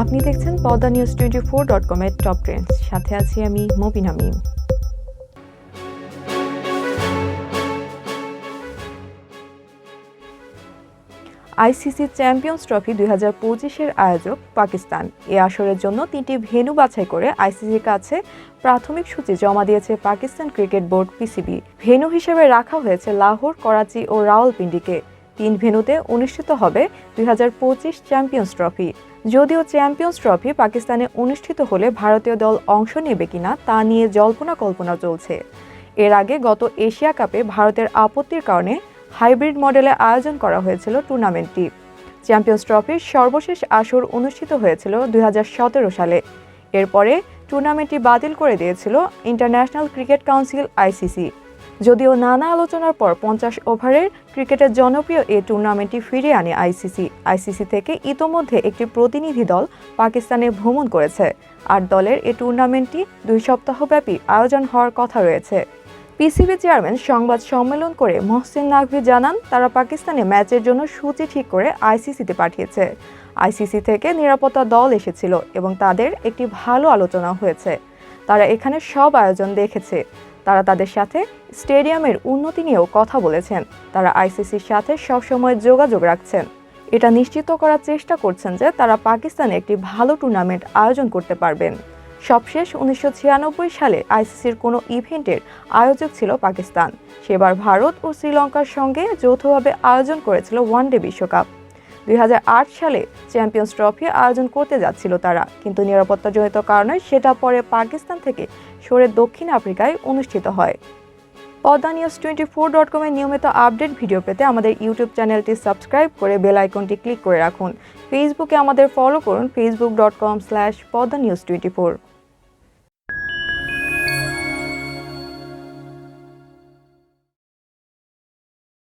আপনি দেখছেন Padma news twenty four dot কমের টপ ট্রেন্ডস সাথে আছি আমি Mobina Mim ICC Champions Trophy দুই হাজার পঁচিশের আয়োজক পাকিস্তান। এ আসরের জন্য তিনটি ভেন্যু বাছাই করে আইসিসির কাছে প্রাথমিক সূচি জমা দিয়েছে Pakistan cricket board PCB. Venue হিসেবে রাখা হয়েছে লাহোর, করাচি ও রাওয়ালপিন্ডিকে। তিন ভেন্যুতে অনুষ্ঠিত হবে দুই হাজার পঁচিশ চ্যাম্পিয়ন্স ট্রফি। যদিও চ্যাম্পিয়ন্স ট্রফি পাকিস্তানে অনুষ্ঠিত হলে ভারতীয় দল অংশ নেবে কিনা তা নিয়ে জল্পনা কল্পনা চলছে। এর আগে গত এশিয়া কাপে ভারতের আপত্তির কারণে হাইব্রিড মডেলে আয়োজন করা হয়েছিল টুর্নামেন্টটি। চ্যাম্পিয়ন্স ট্রফির সর্বশেষ আসর অনুষ্ঠিত হয়েছিল দুই হাজার সতেরো সালে। এরপরে টুর্নামেন্টটি বাতিল করে দিয়েছিল ইন্টারন্যাশনাল ক্রিকেট কাউন্সিল আইসিসি। যদিও নানা আলোচনার পর পঞ্চাশ ওভারের ক্রিকেটের জনপ্রিয় এই টুর্নামেন্টটি ফিরে আনে আইসিসি। আইসিসি থেকে ইতোমধ্যে একটি প্রতিনিধি দল পাকিস্তানে ভ্রমণ করেছে। আর দলের এই টুর্নামেন্টটি দুই সপ্তাহব্যাপী আয়োজন হওয়ার কথা রয়েছে। পিসিবি চেয়ারম্যান সংবাদ সম্মেলন করে মহসিন নাকভি জানান, তারা পাকিস্তানে ম্যাচের জন্য সূচি ঠিক করে আইসিসিতে পাঠিয়েছে। আইসিসি থেকে নিরাপত্তা দল এসেছিল এবং তাদের একটি ভালো আলোচনা হয়েছে। তারা এখানে সব আয়োজন দেখেছে। তারা তাদের সাথে স্টেডিয়ামের উন্নতি নিয়েও কথা বলেছেন। তারা আইসিসির সাথে সবসময় যোগাযোগ রাখছেন। এটা নিশ্চিত করার চেষ্টা করছেন যে তারা পাকিস্তানে একটি ভালো টুর্নামেন্ট আয়োজন করতে পারবেন। সবশেষ উনিশশো ছিয়ানব্বই সালে আইসিসির কোনো ইভেন্টের আয়োজক ছিল পাকিস্তান। সেবার ভারত ও শ্রীলঙ্কার সঙ্গে যৌথভাবে আয়োজন করেছিল ওয়ানডে বিশ্বকাপ। দুই হাজার আট সালে চ্যাম্পিয়ন্স ট্রফি আয়োজন করতে যাচ্ছিল তারা। কিন্তু নিরাপত্তাজনিত কারণে সেটা পরে পাকিস্তান থেকে সরে দক্ষিণ আফ্রিকায় অনুষ্ঠিত হয়। Padma news twenty four dot কমের নিয়মিত আপডেট ভিডিও পেতে আমাদের ইউটিউব চ্যানেলটি সাবস্ক্রাইব করে বেল আইকনটি ক্লিক করে রাখুন। ফেসবুকে আমাদের ফলো করুন Facebook dot com slash Padma news twenty four.